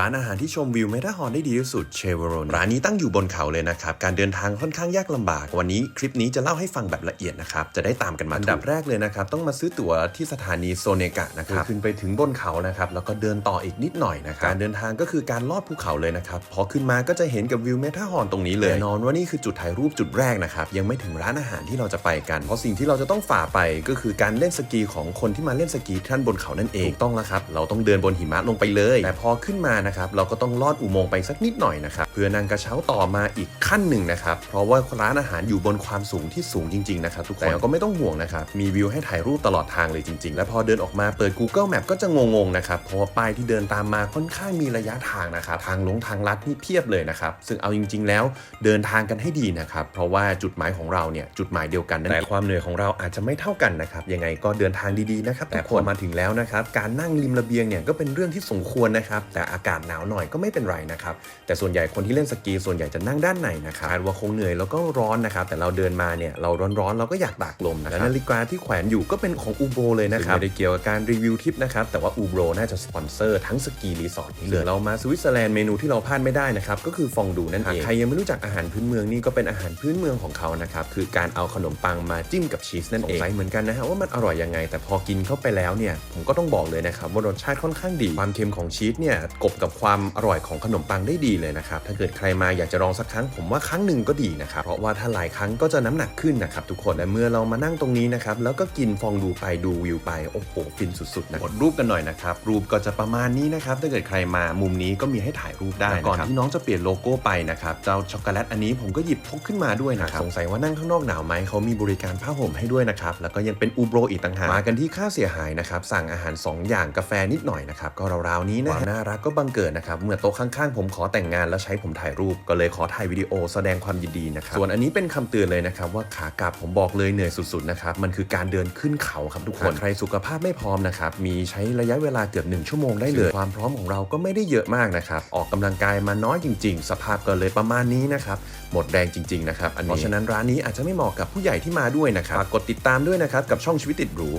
ร้านอาหารที่ชมวิวเมทาฮอร์นได้ดีที่สุดเชเวโรนร้านนี้ตั้งอยู่บนเขาเลยนะครับ การเดินทางค่อนข้างยากลำบาก วันนี้คลิปนี้จะเล่าให้ฟังแบบละเอียดนะครับ จะได้ตามกันมาอันดับแรกเลยนะครับ ต้องมาซื้อตั๋วที่สถานีโซเนกะนะครับขึ้นไปถึงบนเขานะครับ แล้วก็เดินต่ออีกนิดหน่อยนะครับการเดินทางก็คือการลอดภูเขาเลยนะครับ พอขึ้นมาก็จะเห็นกับวิวเมทาฮอร์นตรงนี้เลยแน่นอนว่านี่คือจุดถ่ายรูปจุดแรกนะครับยังไม่ถึงร้านอาหารที่เราจะไปกัน เพราะสิ่งที่เราจะต้องฝ่าไปก็คือการเล่นสกีของคนที่มาเล่นสกีท่านบนเขานั่นเองถูกต้องแล้วครับเราต้องเดินบนหิมะลงไปเลย แต่พอขึ้นมานะครับเราก็ต้องลอดอุโมงค์ไปสักนิดหน่อยนะครับเพื่อนั่งกระเช้าต่อมาอีกขั้นหนึ่งนะครับเพราะว่าร้านอาหารอยู่บนความสูงที่สูงจริงๆนะครับทุกคนแต่ก็ไม่ต้องห่วงนะครับมีวิวให้ถ่ายรูปตลอดทางเลยจริง ๆ และพอเดินออกมาเปิด Google Map ก็จะงงๆนะครับเพราะว่าป้ายที่เดินตามมาค่อนข้างมีระยะทางนะครับทางลงทางลัดนี่เพียบเลยนะครับซึ่งเอาจริง ๆ แล้วเดินทางกันให้ดีนะครับเพราะว่าจุดหมายของเราเนี่ยจุดหมายเดียวกันนั่นแต่ความเหนื่อยของเราอาจจะไม่เท่ากันนะครับยังไงก็เดินทางดีๆนะครับแต่พอมาถึงแล้วนะครับการนั่งริมระเบียงเนี่ยก็เป็นเรื่องที่สมควรนะครับแต่อากาศหนาวหน่อยก็ไม่เป็นไรนะครับ แต่ส่วนใหญ่คนที่เล่นสกีส่วนใหญ่จะนั่งด้านในนะครับคาดว่าคงเหนื่อยแล้วก็ร้อนนะครับ แต่เราเดินมาเนี่ยเราร้อนๆเราก็อยากตากลมนะครับและนาฬิกาที่แขวนอยู่ก็เป็นของอูโบเลยนะครับไม่ได้เกี่ยวกับการรีวิวทริปนะครับแต่ว่าอูโบน่าจะสปอนเซอร์ทั้งสกีรีสอร์ทนี้เลยเรามาสวิตเซอร์แลนด์เมนูที่เราพลาดไม่ได้นะครับก็คือฟองดูนั่นเองใครยังไม่รู้จักอาหารพื้นเมืองนี่ก็เป็นอาหารพื้นเมืองของเขานะครับคือการเอาขนมปังมาจิ้มกับชีสนั่นเองสงสัยเหมือนกันนะฮะว่ามันอร่อยยังไง แต่พอกินเข้าไปแล้วเนี่ยผมก็ต้องบอกเลยนะครับว่ารสชาติค่อนข้างดีความเค็มของชีสเนี่ยกบกับความอร่อยของขนมปังได้ดีเลยนะครับ ถ้าเกิดใครมาอยากจะลองสักครั้ง ผมว่าครั้งหนึ่งก็ดีนะครับ เพราะว่าถ้าหลายครั้งก็จะน้ำหนักขึ้นนะครับทุกคน และเมื่อเรามานั่งตรงนี้นะครับ แล้วก็กินฟองดูไปดูวิวไป โอ้โห ฟินสุดๆนะกดรูปกันหน่อยนะครับ รูปก็จะประมาณนี้นะครับ ถ้าเกิดใครมามุมนี้ก็มีให้ถ่ายรูปได้ ก่อนที่น้องจะเปลี่ยนโลโก้ไปนะครับ เจ้าช็อกโกแลตอันนี้ผมก็หยิบพกขึ้นมาด้วยนะครับ สงสัยว่านั่งข้างนอกหนาวไหมเขามีบริการผ้าห่มให้ด้วยนะครับ แล้วก็ยังเป็นอูโบรอีกต่างหาก มากันที่ค่าเสียหายนะครับ สั่งอาหาร 2 อย่างกาแฟนิดหน่อยนะครับ ก็ราวๆนี้นะความน่ารักก็บังเกิดนะครับเมื่อโต๊ะข้างๆผมขอแต่งงานแล้วใช้ผมถ่ายรูปก็เลยขอถ่ายวิดีโอแสดงความยินดีนะครับส่วนอันนี้เป็นคำเตือนเลยนะครับว่าขากลับผมบอกเลยเหนื่อยสุดๆนะครับมันคือการเดินขึ้นเขาครับทุกคนใครสุขภาพไม่พร้อมนะครับมีใช้ระยะเวลาเกือบ1ชั่วโมงได้เลยความพร้อมของเราก็ไม่ได้เยอะมากนะครับออกกำลังกายมาน้อยจริง ๆ สภาพก็เลยประมาณนี้นะครับหมดแรงจริงๆนะครับอันนี้เพราะฉะนั้นร้านนี้อาจจะไม่เหมาะกับผู้ใหญ่ที่มาด้วยนะครับฝากกดติดตามด้วยนะครับกับช่องชีวิตติดหรู